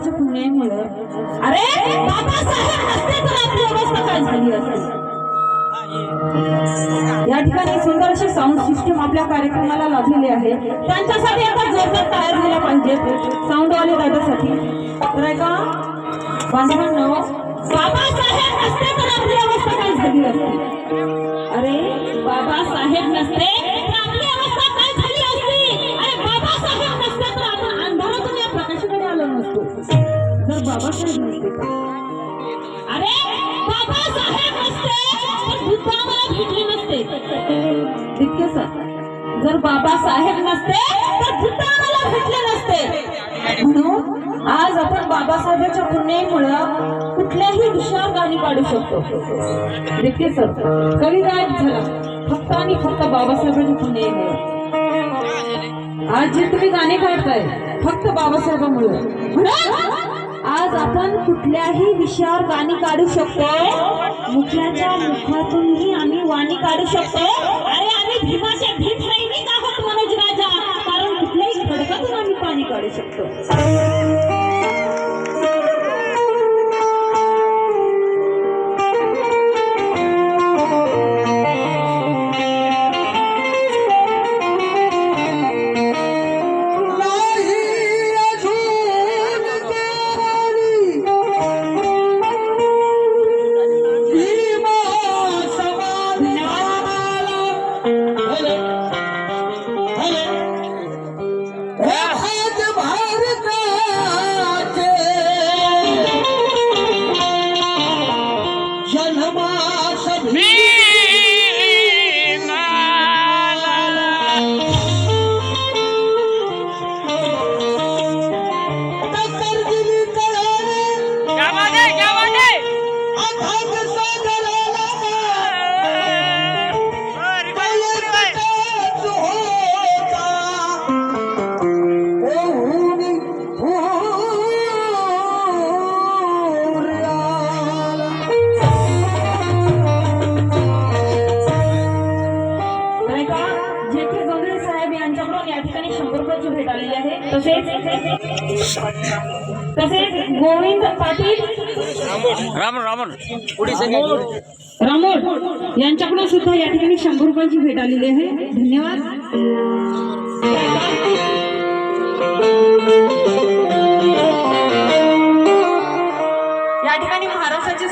बाबासाहेबांच्या पुण्यामुळे अरे या ठिकाणी सुंदर अशी साऊंड सिस्टम आपल्या कार्यक्रमाला लाभलेली आहे. त्यांच्यासाठी आता जोरदार तयार झाला पाहिजे साऊंड वाले दादासाठी. तर ऐका बांधवांनो बाबासाहेब असते तर आपली अवस्था काय झाली असते अरे बाबासाहेब नसते. जर बाबासाहेब नसते तर अरे बाबासाहेब नसते तर बुद्ध आम्हाला भेटले नसते. इतके सर. जर बाबासाहेब नसते तर बुद्ध आम्हाला भेटले नसते. म्हणून आज आपण बाबासाहेबांच्या पुण्यामुळं कुठल्याही विषयावर गाणी काढू शकतो. तितके सर. कवी गायब झाला फक्त आणि फक्त बाबासाहेबांच्या पुण्यामुळे. आज जे तुम्ही गाणे काढताय फक्त बाबासाहेबांमुळे. म्हणून आज आपण कुठल्याही विषयावर गाणी काढू शकतो. मुख्याच्या मुखातूनही आम्ही वाणी काढू शकतो. अरे आम्ही भीमाच्या भीम सैनिक आहोत मनोज राजा. कारण कुठल्याही खडकातून आम्ही पाणी काढू शकतो. यांच्याकडून या ठिकाणी शंभर रुपयाची भेट आलेली आहे. तसेच तसेच गोविंद पाटील रामन रामन. रामोड यांच्याकडून सुद्धा या ठिकाणी शंभर रुपयाची भेट आलेली आहे. धन्यवाद.